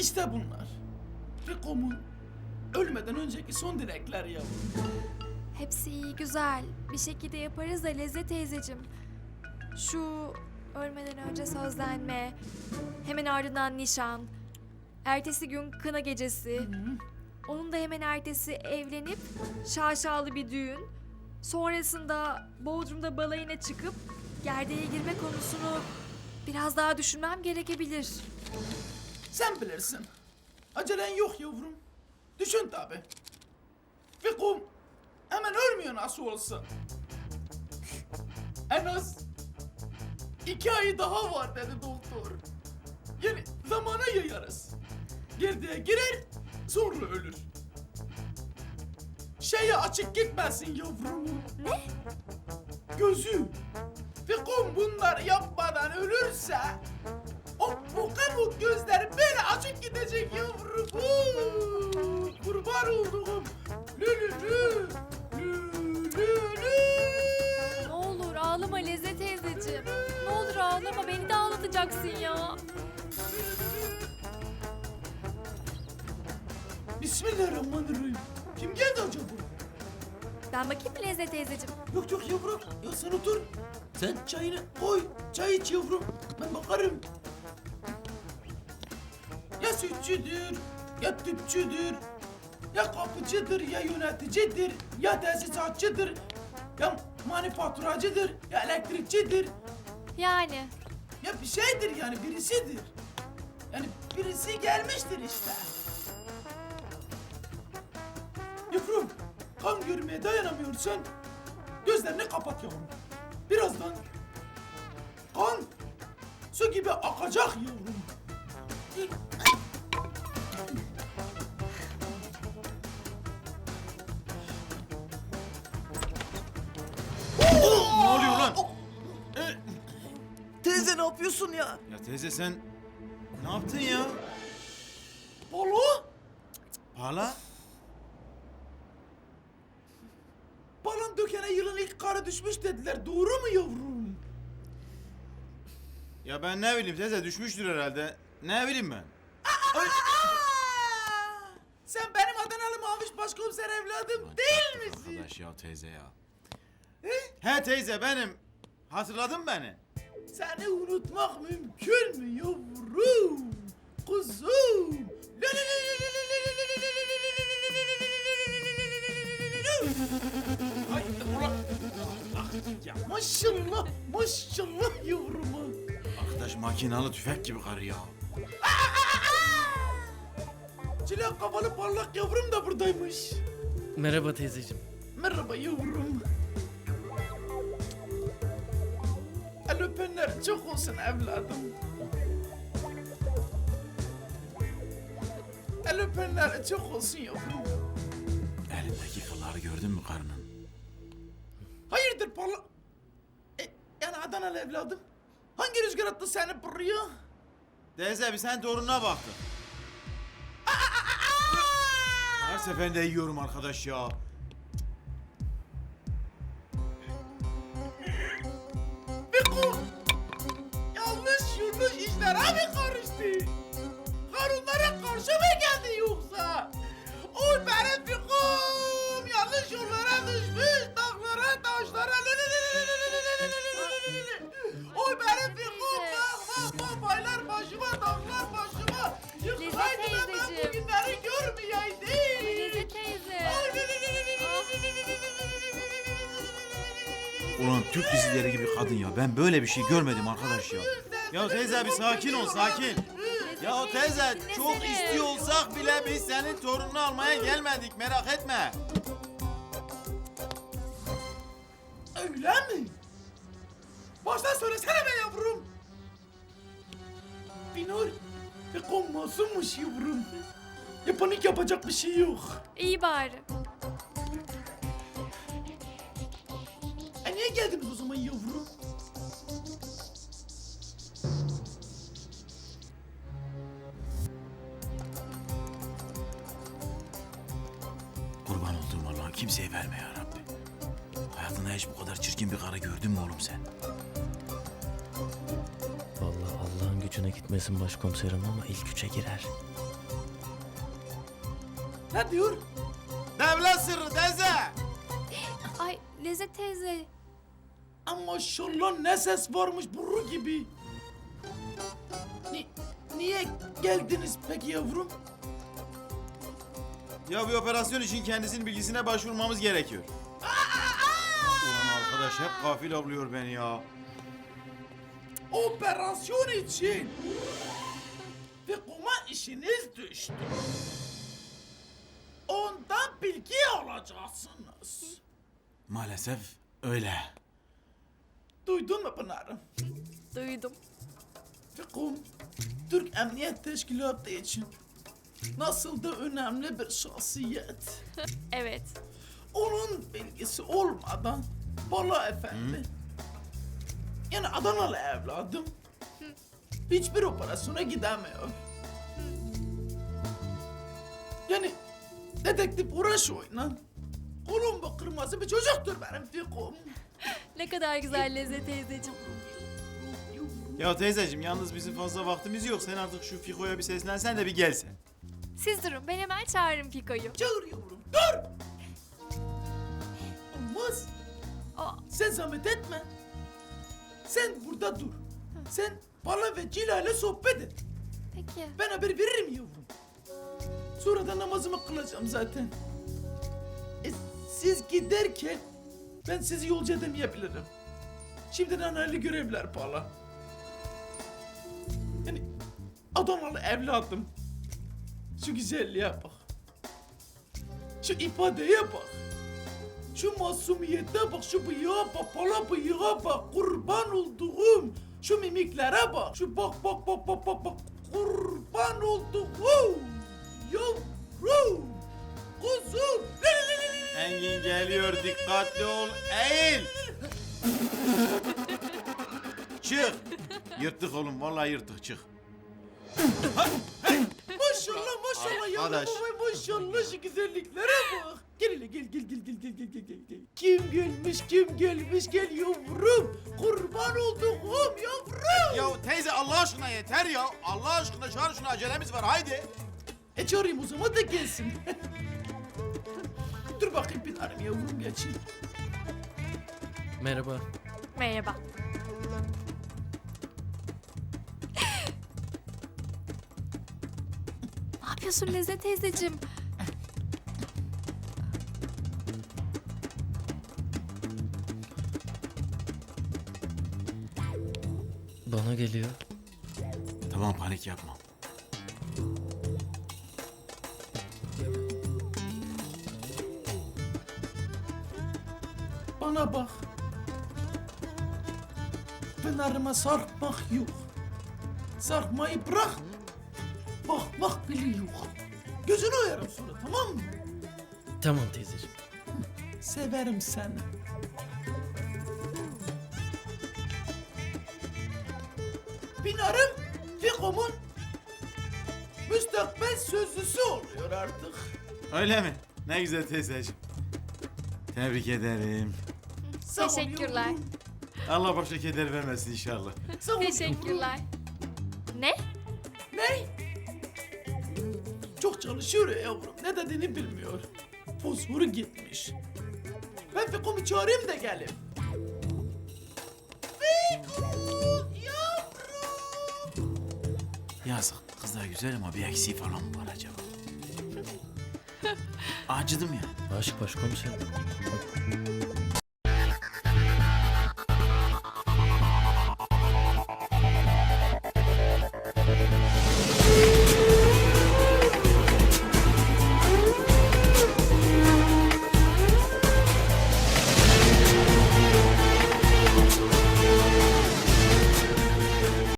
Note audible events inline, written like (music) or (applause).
İşte bunlar. Rico'mun ölmeden önceki son dilekler yavrum. Hepsi iyi, güzel. Bir şekilde yaparız da Lezzet teyzeciğim. Şu ölmeden önce sözlenme, hemen ardından nişan, ertesi gün kına gecesi, onun da hemen ertesi evlenip şaşalı bir düğün, sonrasında Bodrum'da balayına çıkıp gerdeğe girme konusunu biraz daha düşünmem gerekebilir. Sen bilirsin. Acelen yok yavrum. Düşün tabi. Rico'm hemen ölmüyor nasıl olsa. En az iki ay daha var dedi doktor. Yani zamana yayarız. Gerdeğe girer sonra ölür. Şeye açık gitmesin yavrum. Ne? Gözü. Rico'm bunlar yapmadan ölürse bu kabuk gözleri böyle açık gidecek yavrum. Huu, Kurban olduğum. Lü lü lü. Lü lü lü. Ne olur ağlama Lezzet teyzeciğim. Ne olur ağlama beni de ağlatacaksın ya. Bismillahirrahmanirrahim. Kim geldi acaba? Ben bakayım mı Lezzet teyzeciğim? Yok yok yavrum. Ya sen otur. Sen çayını koy. Çay iç yavrum. Ben bakarım. Ya sütçüdür, ya tüpçüdür, ya kapıcıdır, ya yöneticidir, ya tesisatçıdır, ya manifaturacıdır, ya elektrikçidir. Yani. Ya bir şeydir yani birisidir. Yani birisi gelmiştir işte. Yavrum kan görmeye dayanamıyorsan gözlerini kapat yavrum. Birazdan kan su gibi akacak yavrum. Yapıyorsun ya? Ya teyze sen ne yaptın ya? Balo? Hala? Balon dökene yılın ilk karı düşmüş dediler. Doğru mu yavrum? Ya ben ne bileyim teyze düşmüştür herhalde. Ne bileyim ben? Sen benim Adanalı Maviş Başkomiser evladım değil misin? Arkadaş ya teyze ya. He teyze benim. Hatırladın beni. Seni unutmak mümkün mü yavrum? Kuzum. Ay ulan. Ya maşallah maşallah yavruma. Arkadaş makinalı tüfek gibi karı ya. Çilek kafalı parlak yavrum da buradaymış. Merhaba teyzeciğim. Merhaba yavrum. Çok olsun evladım. El öpenler çok olsun yavrum. Elindeki kılları gördün mü karının? Hayırdır parla... E, yani Adanalı evladım. Hangi rüzgar attı seni buraya? Teyze bir sen torununa baktın. Her seferinde yiyorum arkadaş ya. Ulan Türk dizileri gibi kadın ya. Ben böyle bir şey görmedim arkadaş ya. Ya teyze bir sakin ol sakin. Ya teyze çok istiyor olsak bile biz senin torununu almaya gelmedik merak etme. Öyle mi? Baştan söylesene be yavrum. Binur ve konmasınmış yavrum. Ya panik yapacak bir şey yok. İyi bari. Geldiniz o zaman yavrum? Kurban olduğum Allah'ın kimseye verme ya Rabbi. Hayatında hiç bu kadar çirkin bir karı gördün mü oğlum sen? Vallahi Allah'ın gücüne gitmesin başkomiserim ama ilk üçe girer. Ne diyor? Devlet sırrı teyze. Ay Lezzet teyze. Ama maşallah ne ses varmış burru gibi. Ni, niye geldiniz peki yavrum? Ya bir operasyon için kendisinin bilgisine başvurmamız gerekiyor. Ulan arkadaş hep gafil avlıyor beni ya. Operasyon için. Ve kuma işiniz düştü. Ondan bilgi alacaksınız. Maalesef öyle. Duydun mu Pınar'ım? Duydum. Fikum, Türk Emniyet Teşkilatı için nasıl da önemli bir şahsiyet. (laughs) Evet. Onun bilgisi olmadan Bala Efendi, yani Adanalı evladım, hiçbir operasyona gidemiyor. Yani dedektif uğraş oynan. Kolumba kırmızı bir çocuktur benim Fikum. Ne kadar güzel Lezzet teyzeciğim. Ya teyzeciğim yalnız bizim fazla vaktimiz yok. Sen artık şu Fiko'ya bir seslensen de bir gelsen. Siz durun ben hemen çağırırım Piko'yu. Çağır yavrum, dur! Olmaz. Aa, Sen zahmet etme. Sen burada dur. Sen Bala ve Cila ile sohbet et. peki. Ben haber veririm yavrum. Sonra da namazımı kılacağım zaten. E, siz giderken ben sizi yolcu edemeyebilirim. Şimdiden hayırlı görevler Bala. Yani Adanalı evladım. Şu güzelliğe bak. Şu ifadeye bak. Şu masumiyete bak, şu bıyığa bak, pala bıyığa bak, kurban olduğum. Şu mimiklere bak, şu bak bak bak bak bak bak, kurban olduğum. Yavrum, kuzum. Engin geliyor dikkatli ol. Eğil. çık. Yırttık oğlum vallahi yırttık çık. Maşallah maşallah yavrum Arkadaş. maşallah şu güzelliklere bak. Gel hele gel gel gel gel gel gel gel gel gel. Kim gelmiş kim gelmiş gel yavrum. Kurban olduğum yavrum. Ya teyze Allah aşkına yeter ya. Allah aşkına çağır şunu acelemiz var haydi. E çağırayım o zaman da gelsin. (laughs) Dur bakayım bir tanem yavrum geçeyim. Merhaba. Merhaba. ne yapıyorsun Lezzet teyzeciğim? Bana geliyor. Tamam panik yapma. Bana bak. Pınarıma sarkmak yok. Sarkmayı bırak. Bakmak bile yok. Gözünü oyarım sonra tamam mı? Tamam teyzeciğim. Severim seni. Pinarım Fikom'un müstakbel sözlüsü oluyor artık. Öyle mi? Ne güzel teyzeciğim. Tebrik ederim. Sağ ol Teşekkürler. yavrum. Allah başka keder vermesin inşallah. Sağ ol yavrum. Teşekkürler. Ne? Ne? Çok çalışıyor ya yavrum. Ne dediğini bilmiyor. Fosforu gitmiş. Ben Fikom'u çağırayım da gelin. Yavrum. Yazık kız da güzel ama bir eksiği falan mı var acaba? Acıdım ya. Aşk başkomiserim.